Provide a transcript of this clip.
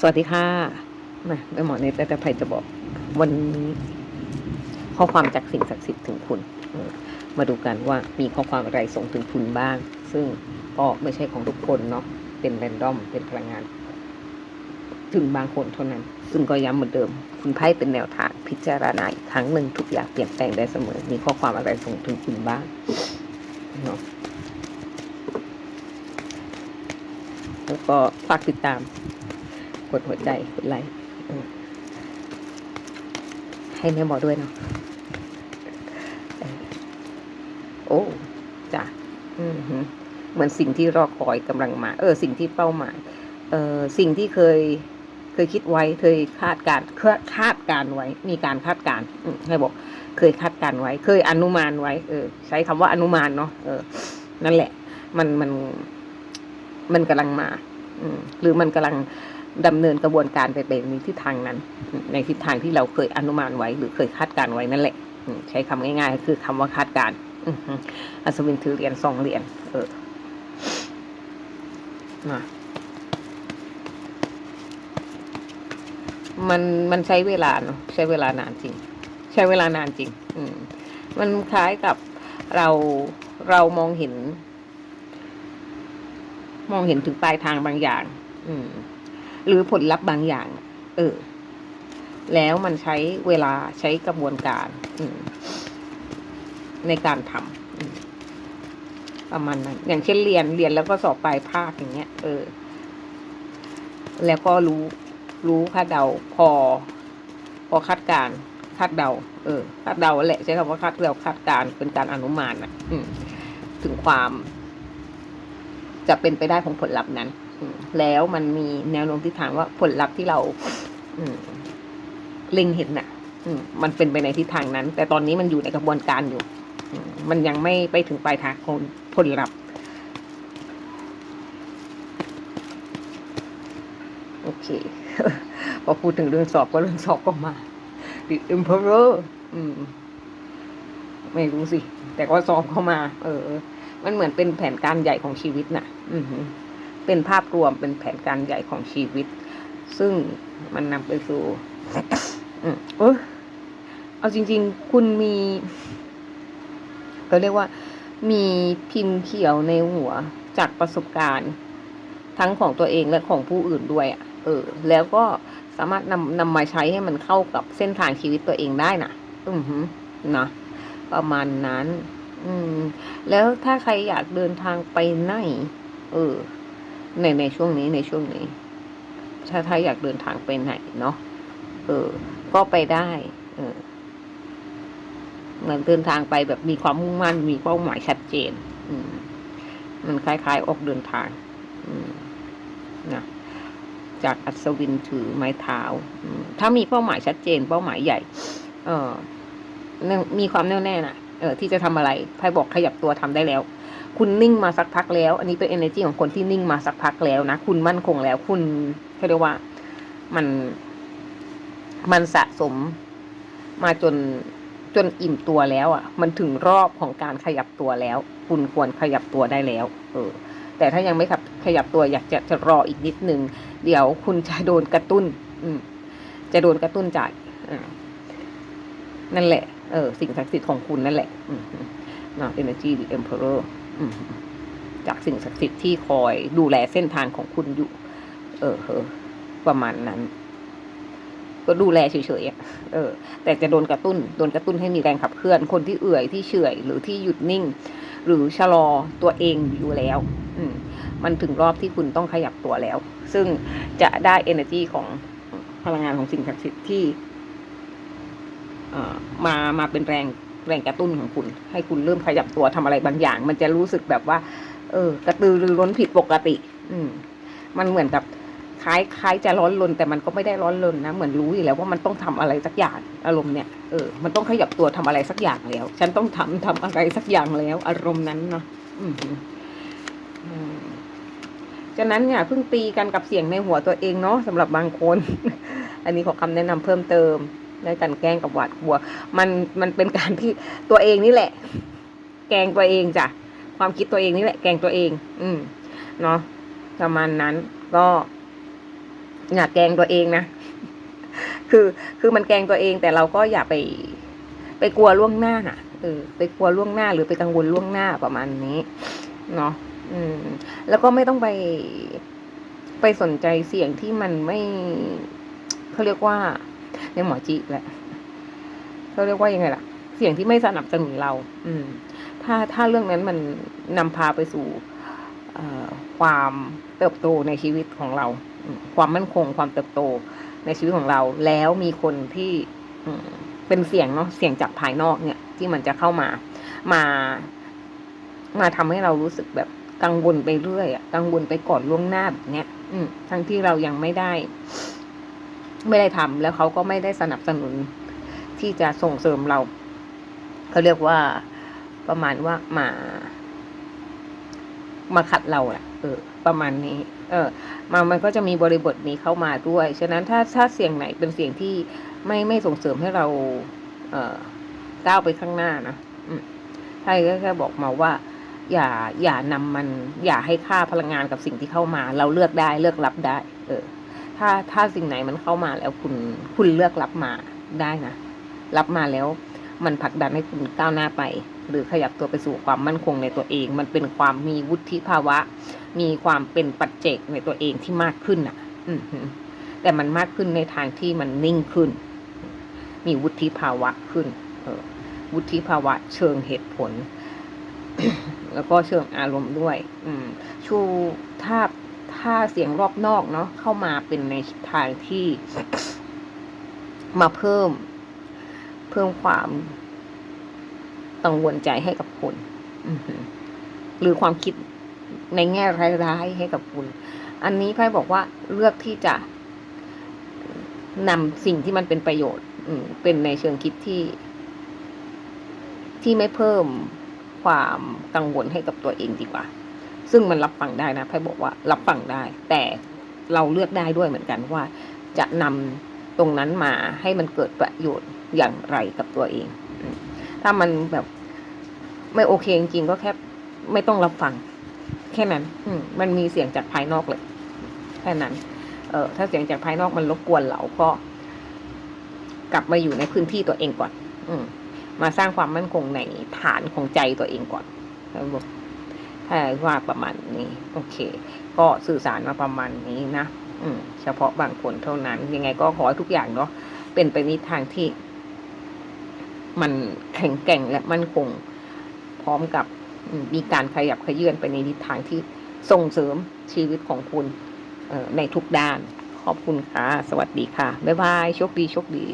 สวัสดีค่ะมาแม่หมอในตแต่ไพจะบอก วันนี้ข้อความจากสิ่งศักดิ์สิทธิ์ถึงคุณ มาดูกันว่ามีข้อความอะไรส่งถึงคุณบ้าง ซึ่งก็ไม่ใช่ของทุกคนเนาะ เป็นแรนดอม เป็นพลังงาน ถึงบางคนเท่านั้น ซึ่งก็ย้ำเหมือนเดิม คุณไพ่เป็นแนวทางพิจารณาอีกครั้งหนึ่งทุกอย่างเปลี่ยนแปลงได้เสมอ มีข้อความอะไรส่งถึงคุณบ้างเนาะ แล้วก็ฝากติดตาม กดหัวใจกดไลค์ให้แม่หมอด้วยเนาะโอ้จ้ะเหมือนสิ่งที่รอคอยกำลังมา เออ สิ่งที่เป้าหมาย เออสิ่งที่เคยเคยคิดไว้ เคยคาดการเคยคาดการไว้ มีการคาดการให้บอก เคยคาดการไว้ เคยอนุมานไว้ เออ ใช้คำว่าอนุมานเนาะ เออ นั่นแหละ มันมัน มันกำลังมา อืมหรือมันกำลัง ดำเนินกระบวนการไปเป็นในทิศทางนั้น ในทิศทางที่เราเคยอนุมานไว้ หรือเคยคาดการไว้นั่นแหละอืมใช้คำง่ายๆ คือคำว่าคาดการณ์อือฮึอัศวินถือเหรียญสองเหรียญเออมามันมันใช้เวลาเนาะใช้เวลานานจริง ใช้เวลานานจริง อืมมันคล้ายกับเราเรามองเห็น มองเห็นถึงปลายทางบางอย่าง อืม หรือผลลัพธ์บางอย่าง เออ แล้วมันใช้เวลาใช้กระบวนการในการทำประมาณนั้นอย่างเช่นเรียนเรียนแล้วก็สอบปลายภาคอย่างเงี้ย เออ แล้วก็รู้ รู้คาดเดาพอ พอคาดการคาดเดา เออคาดเดาแหละใช้คำว่าคาดเดาคาดการเป็นการอนุมานอะ อืม ถึงความ จะเป็นไปได้ของผลลัพธ์นั้น แล้วมันมีแนวโน้มทิศทางว่าผลลัพธ์ที่เราเล็งเห็นน่ะมันเป็นไปในทิศทางนั้น แต่ตอนนี้มันอยู่ในกระบวนการอยู่ มันยังไม่ไปถึงปลายทางของผลลัพธ์โอเค พอพูดถึงเรื่องสอบก็เรื่องสอบก็มา The Emperor อืม ไม่รู้สิ แต่ก็สอบเข้ามา เออ มันเหมือนเป็นแผนการใหญ่ของชีวิตน่ะ อือ เป็นภาพรวมเป็นแผนการใหญ่ของชีวิต ซึ่งมันนำไปสู่เออเอาจริง ๆ คุณมีก็เรียกว่า มีพิมพ์เขียวในหัวจากประสบการณ์ ทั้งของตัวเองและของผู้อื่นด้วยอะ เออ แล้วก็สามารถนำนำมาใช้ให้มันเข้ากับเส้นทางชีวิตตัวเองได้นะอือหือนะประมาณนั้น อืม แล้วถ้าใครอยากเดินทางไปไหน เออ ในในช่วงนี้ในช่วงนี้ ถ้าถ้าอยากเดินทางไปไหนเนาะเออ ก็ไปได้ เออเหมือนเดินทางไปแบบมีความมุ่งมั่นมีเป้าหมายชัดเจน อืม มันคล้ายๆออกเดินทาง อืมนะจากอัศวินถือไม้เท้าอืมถ้ามีเป้าหมายชัดเจน เป้าหมายใหญ่ เออมีความแน่วแน่น่ะเออที่จะทำอะไรไพ่บอกขยับตัวทำได้แล้ว คุณนิ่งมาสักพักแล้ว อันนี้เป็น energy ของคนที่นิ่งมาสักพักแล้วนะ คุณมั่นคงแล้ว คุณเขาเรียกว่ามัน มันสะสมมาจนจนอิ่มตัวแล้วอะ่ะ มันถึงรอบของการขยับตัวแล้ว คุณควรขยับตัวได้แล้ว เออ แต่ถ้ายังไม่ขับขยับตัวอยากจะจะรออีกนิดนึง เดี๋ยวคุณจะโดนกระตุ้น อืม จะโดนกระตุ้นจากอ่านั่นแหละ เออ สิ่งศักดิ์สิทธิ์ของคุณนั่นแหละ อืมนะ energy the emperor จากสิ่งศักดิ์สิทธิ์ที่คอยดูแลเส้นทางของคุณอยู่ เออเออประมาณนั้น ก็ดูแลเฉยๆเออ แต่จะโดนกระตุ้น โดนกระตุ้นให้มีแรงขับเคลื่อน คนที่เอื่อยที่เฉยหรือที่หยุดนิ่ง หรือชะลอตัวเองอยู่แล้ว อืม มันถึงรอบที่คุณต้องขยับตัวแล้ว ซึ่งจะได้ energy ของพลังงานของสิ่งศักดิ์สิทธิ์ที่มามาเป็นแรง แรงกระตุ้นของคุณ ให้คุณเริ่มขยับตัวทำอะไรบางอย่าง มันจะรู้สึกแบบว่า เออ กระตือรือร้นผิดปกติ อืม มันเหมือนกับคล้ายคล้ายจะร้อนรนแต่มันก็ไม่ได้ร้อนรนนะเหมือนรู้อยู่แล้วว่ามันต้องทำอะไรสักอย่างอารมณ์เนี่ยเออมันต้องขยับตัวทำอะไรสักอย่างแล้ว ฉันต้องทำทำอะไรสักอย่างแล้ว อารมณ์นั้นเนาะอืมอืมฉะนั้นเนี่ยเพิ่งตีกันกับเสียงในหัวตัวเองเนาะสำหรับบางคน อันนี้ขอคำแนะนำเพิ่มเติม ได้กันแกล้งกับหวาดกลัว มันมันเป็นการที่ตัวเองนี่แหละ แกล้งตัวเองจ้ะความคิดตัวเองนี่แหละ แกล้งตัวเอง อืมเนาะประมาณนั้นก็อย่าแกล้งตัวเองนะ คือคือมันแกล้งตัวเองแต่เราก็อย่าไป ไปกลัวล่วงหน้าน่ะเออไปกลัวล่วงหน้าหรือไปกังวลล่วงหน้าประมาณนี้เนาะอืม แล้วก็ไม่ต้องไป ไปสนใจเสียงที่มันไม่เขาเรียกว่า ในหมอจีแหละเขาเรียกว่ายังไงล่ะ เสียงที่ไม่สนับสนุนเรา อืม ถ้าถ้าเรื่องนั้นมันนำพาไปสู่ความเติบโตในชีวิตของเรา ความมั่นคงความเติบโตในชีวิตของเรา แล้วมีคนที่อเป็นเสียงเนาะเสียงจากภายนอกเนี่ย ที่มันจะเข้ามา มา มาทำให้เรารู้สึกแบบกังวลไปเรื่อยอะกังวลไปก่อนล่วงหน้าแบบเนี้ย อืมทั้งที่เรายังไม่ได้ ไม่ได้ทำแล้วเขาก็ไม่ได้สนับสนุนที่จะส่งเสริมเราเขาเรียกว่าประมาณว่ามามาขัดเราอะเออ ประมาณนี้ เออมามันก็จะมีบริบทนี้เข้ามาด้วย ฉะนั้นถ้าถ้าเสียงไหนเป็นเสียงที่ไม่ไม่ส่งเสริมให้เรา เออก้าวไปข้างหน้านะอืมใช่ก็แค่บอกมาว่า อย่าอย่านำมัน อย่าให้ค่าพลังงานกับสิ่งที่เข้ามา เราเลือกได้เลือกรับได้ เออ ถ้าถ้าสิ่งไหนมันเข้ามาแล้วคุณคุณเลือกรับมาได้นะ รับมาแล้วมันผลักดันให้คุณก้าวหน้าไป หรือขยับตัวไปสู่ความมั่นคงในตัวเอง มันเป็นความมีวุฒิภาวะ มีความเป็นปัจเจกในตัวเองที่มากขึ้นอะ อืแต่มันมากขึ้นในทางที่มันนิ่งขึ้น มีวุฒิภาวะขึ้น เออ วุฒิภาวะเชิงเหตุผล แล้วก็เชิงอารมณ์ด้วย อืม ชูถ้า ถ้าเสียงรอบนอกเนาะเข้ามาเป็นในทางที่มาเพิ่ม เพิ่มความกังวลใจให้กับคุณหรือความคิดในแง่ร้ายๆให้กับคุณ อันนี้ไพ่บอกว่าเลือกที่จะนำสิ่งที่มันเป็นประโยชน์เป็นในเชิงคิดที่ ที่ไม่เพิ่มความกังวลให้กับตัวเองดีกว่า ซึ่งมันรับฟังได้นะไพ่บอกว่ารับฟังได้ แต่เราเลือกได้ด้วยเหมือนกันว่า จะนำตรงนั้นมาให้มันเกิดประโยชน์อย่างไรกับตัวเอง ถ้ามันแบบไม่โอเคจริงๆก็แค่ไม่ต้องรับฟัง แค่นั้น อืมันมีเสียงจากภายนอกเลยแค่นั้น เออถ้าเสียงจากภายนอกมันรบกวนเราก็ กลับมาอยู่ในพื้นที่ตัวเองก่อน อืมมาสร้างความมั่นคงในฐานของใจตัวเองก่อนแล้ ว่าประมาณนี้ โอเค ก็สื่อสารมาประมาณนี้นะอืมเฉพาะบางคนเท่านั้น ยังไงก็ขอให้ทุกอย่างเนาะเป็นไปในทางที่ มันแข็งแกร่งและมั่นคง พร้อมกับมีการขยับขยื่นไปในทิศทางที่ส่งเสริมชีวิตของคุณในทุกด้าน ขอบคุณค่ะ สวัสดีค่ะ บ๊ายบาย โชคดี โชคดี